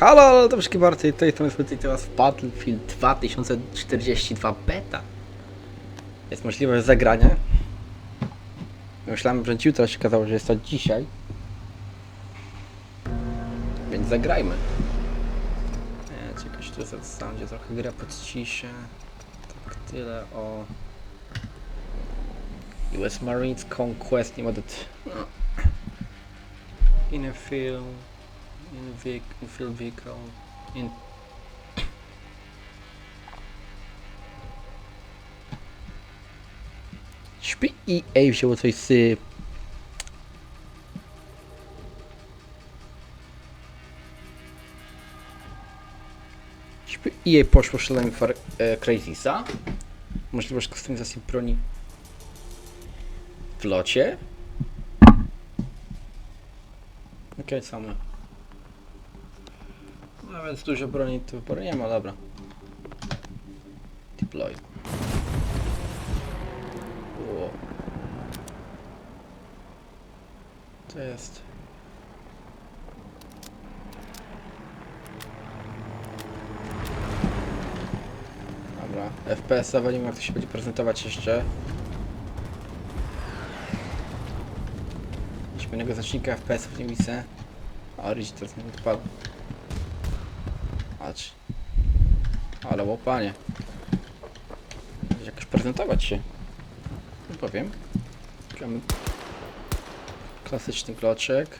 Halo, to wszystkie Barty, to jest teraz w Battlefield 2042 beta. Jest możliwość zagrania. Myślałem, że jutro się okazało, że jest to dzisiaj. Więc zagrajmy. Nie, czekaj, tu jest soundzie trochę gra pod ciszę. Tak tyle o... US Marines Conquest, nie ma do... No. In a film... In in field vehicle, in... Śpi EA wzięło coś z... Śpi EA poszło szalenie Far e, Crazysa. Możliwość kustomizacji broni w locie. Okej, same. No więc dużo broni tu wyboru nie ma, dobra. Deploy. O. To jest. Dobra, FPS zawalimy jak to się będzie prezentować jeszcze. Śmielnego znacznika FPS-ów nie widzę. A Rich teraz nie odpala. Ale łopanie. Jakoś prezentować się. Nie powiem. Mamy klasyczny kloczek.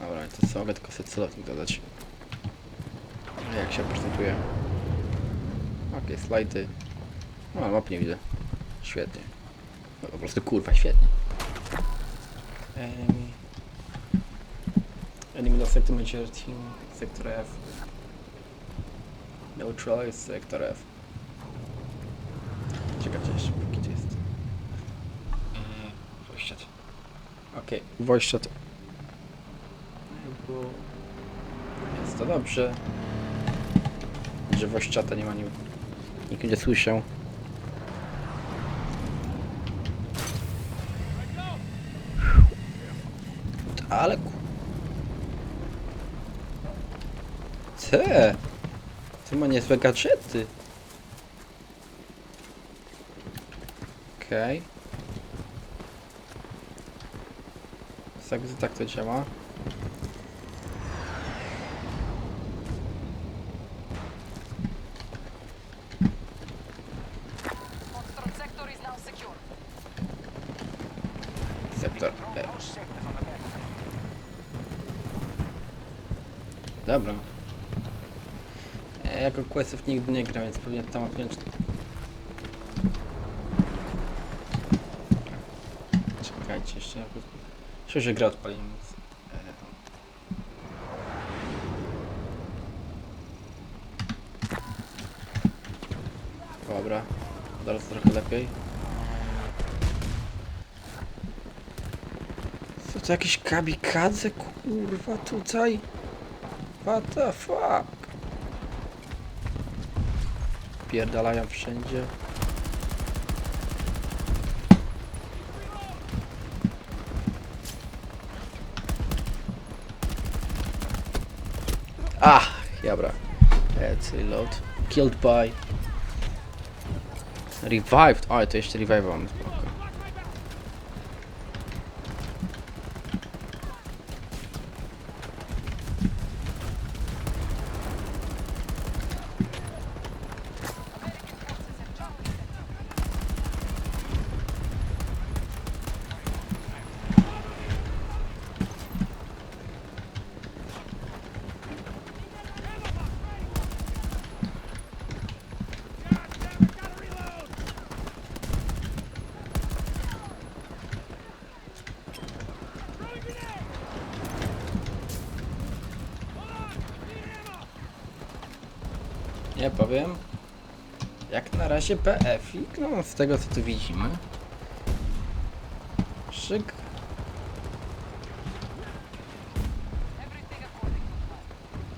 Dobra, to co mogę tylko sobie celownik dodać. A Jak się prezentuje? Okej, slajdy. No, map nie widzę. Świetnie. No, po prostu kurwa, świetnie. Enemy. Enemy lost major team, sector F. Neutralize sector F. Czekajcie jeszcze, póki to jest. Eee, voice chat. Okej, voice chat. Bo... Jest to dobrze. Że voice chata nie ma nim. Nikt nie słyszę. Ale Te! To ma niezłe gadżety. Okej. Tak, tak to działa. Sektor E. Dobra. E, jako questów nigdy nie gram, więc pewnie tam pięć. Czekajcie jeszcze. Myślę, że grę odpalimy. więc, e, Dobra. Zaraz trochę lepiej. Co to jakiś kamikadze kurwa tutaj? What the fuck? Pierdalają wszędzie. Ah, dobra. Let's reload. Killed by. Revived. O, to jeszcze revive. Powiem. Jak na razie PF-ik, no z tego co tu widzimy. Szyk.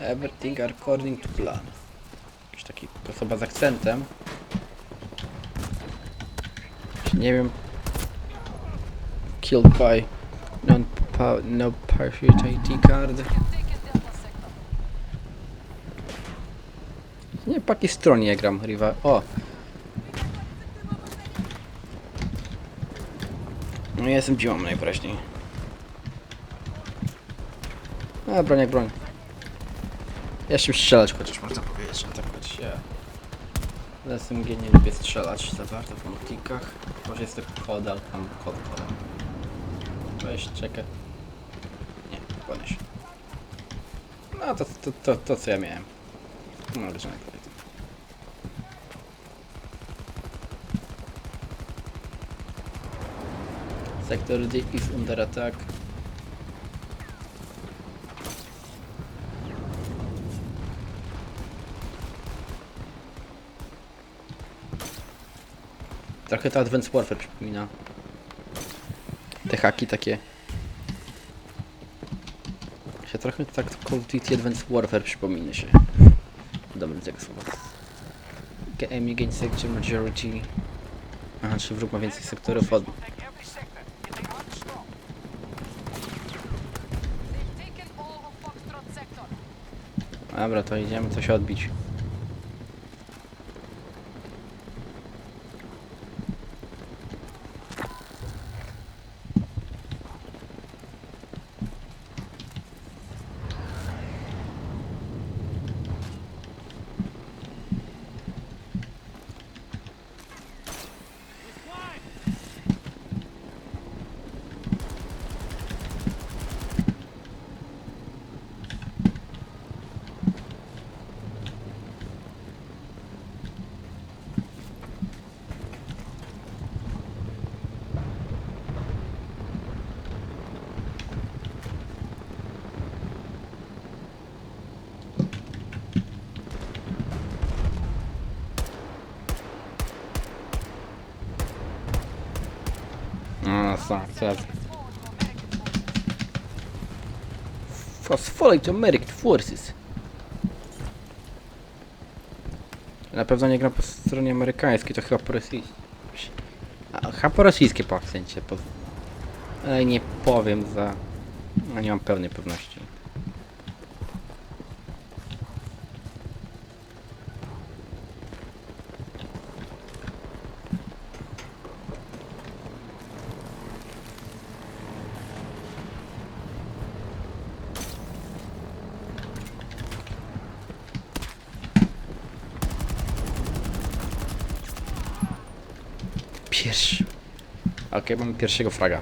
Everything according to plan. Jakiś taki osoba z akcentem. Nie wiem. Killed by non pa no ID card. We have taken Delta sector. Nie, po jakiej stronie ja gram, Riva? O! No ja jestem dziłą najwyraźniej. A, broń jak broń. Ja się strzelać chociaż można powiedzieć, atakować się. Z SMG nie lubię strzelać za bardzo w multikach. Może jest to kod, ale tam kod podam. Weź, czekaj. Nie, podnieś. No to, to, to, to co ja miałem. No, ale że najpierw. Sektor D is under attack. Trochę to Advanced Warfare przypomina. Te haki takie. Się trochę tak Call of Duty Advanced Warfare przypomina się. Dobrym tego słowa. Gain sector majority. Aha, czy wróg ma więcej sektorów od... Dobra, to idziemy coś odbić. Tak, tak. Phosphorate American Forces. Na pewno nie gram po stronie amerykańskiej, to chyba po rosyjsku. A, Chyba po rosyjskie po akcencie, po... Ale nie powiem za... No nie mam pełnej pewności. Pierwszy. Okej, mamy pierwszego fraga.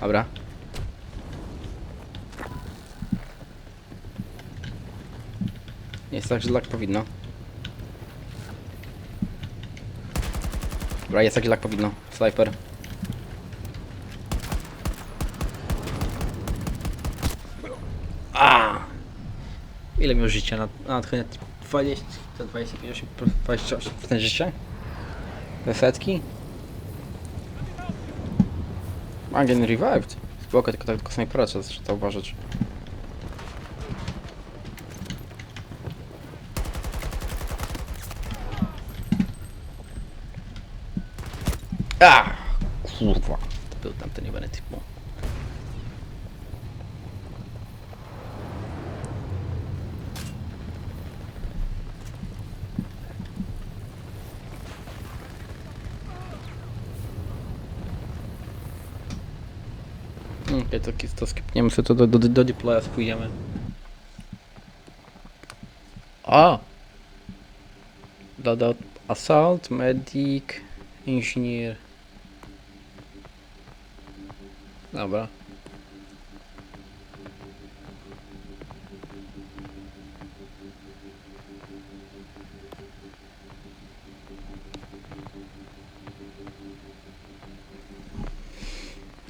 Dobra. Nie jest tak źle jak powinno. Dobra, jest tak źle jak powinno. Sniper. A! Ile miał życia? Na, na chyba 20, to 25, 28% życia? Ze setki? Again revived. Spoko, tylko tak tylko snajpera trzeba trzeba uważać. A! Kurwa. To był tamten jebany typu. Okej, to, to skipniemy sobie to do, do, do deploya spójdziemy. O! Dodał assault, medic, inżynier. Dobra.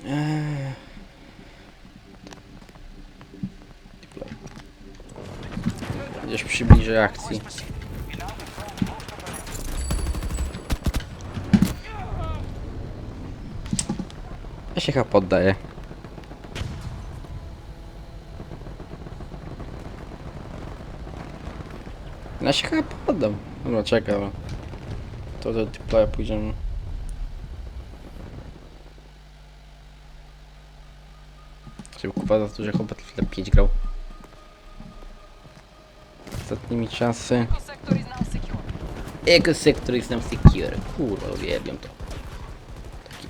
Eee. Deploy. Gdzieś przybliżę akcji. Ja się chyba poddaję. Ja się chyba poddam. Dobra, czekaj. To do deploya pójdziemy. Żeby kupa za to, że tle 5 grał. Ostatnimi czasy. Secure. Ekosektor jest nam secure. Kurwa, uwielbiam to. Taki.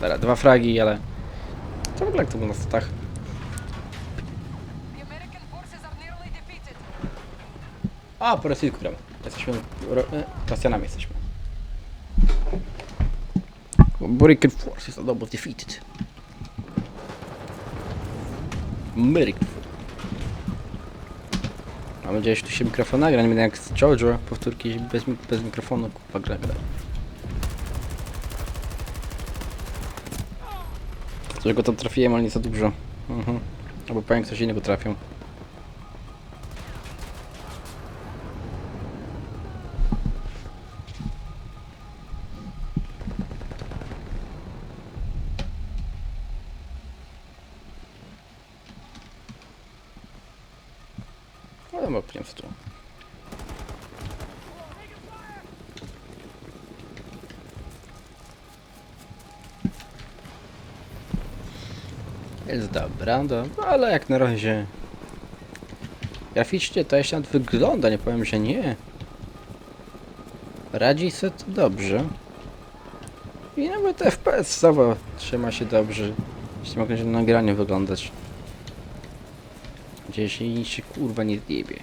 Dobra, dwa fragi, ale... Co w ogóle jak to było na statach? A, po rosyjsku gram. Jesteśmy... Ro, e, Rosjanami jesteśmy. American forces are almost defeated. American Mam nadzieję, że tu się mikrofon nagra, nie będę jak z JoJo, powtórki bez, bez mikrofonu, kupa gra gra. Że go tam trafiłem, ale nie za dużo. Mhm. Albo powiem, ktoś innego trafił. Jest dobra, dobra, ale jak na razie graficznie to jeszcze nawet wygląda, nie powiem, że nie. Radzi sobie to dobrze. I nawet FPS sama trzyma się dobrze. Jeśli mogę się na nagraniu wyglądać. Gdzieś i się kurwa nie zjebie.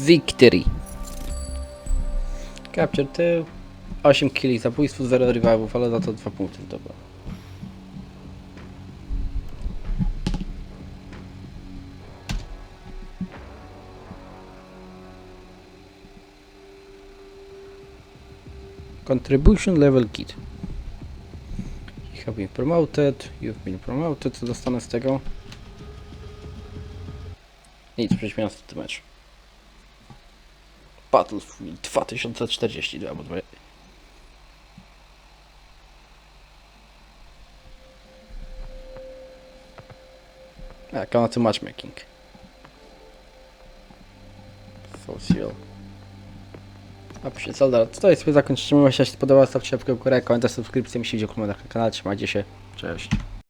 Victory. Capture 2. 8 killi, zabójstwo 0 rywalów, ale za to 2 punkty dobra. Contribution level kit. You have been promoted, you've been promoted, co dostanę z tego? Nic, przecież miałem ten mecz. Battlefield 2042, bo dwa... A, Kanaty Matchmaking. Social. A przy co, dobra, tutaj sobie zakończymy. Jeśli się podobało, stawcie łapkę w górę, komentarz, subskrypcję, komentarzach na kanale. Trzymajcie się, cześć.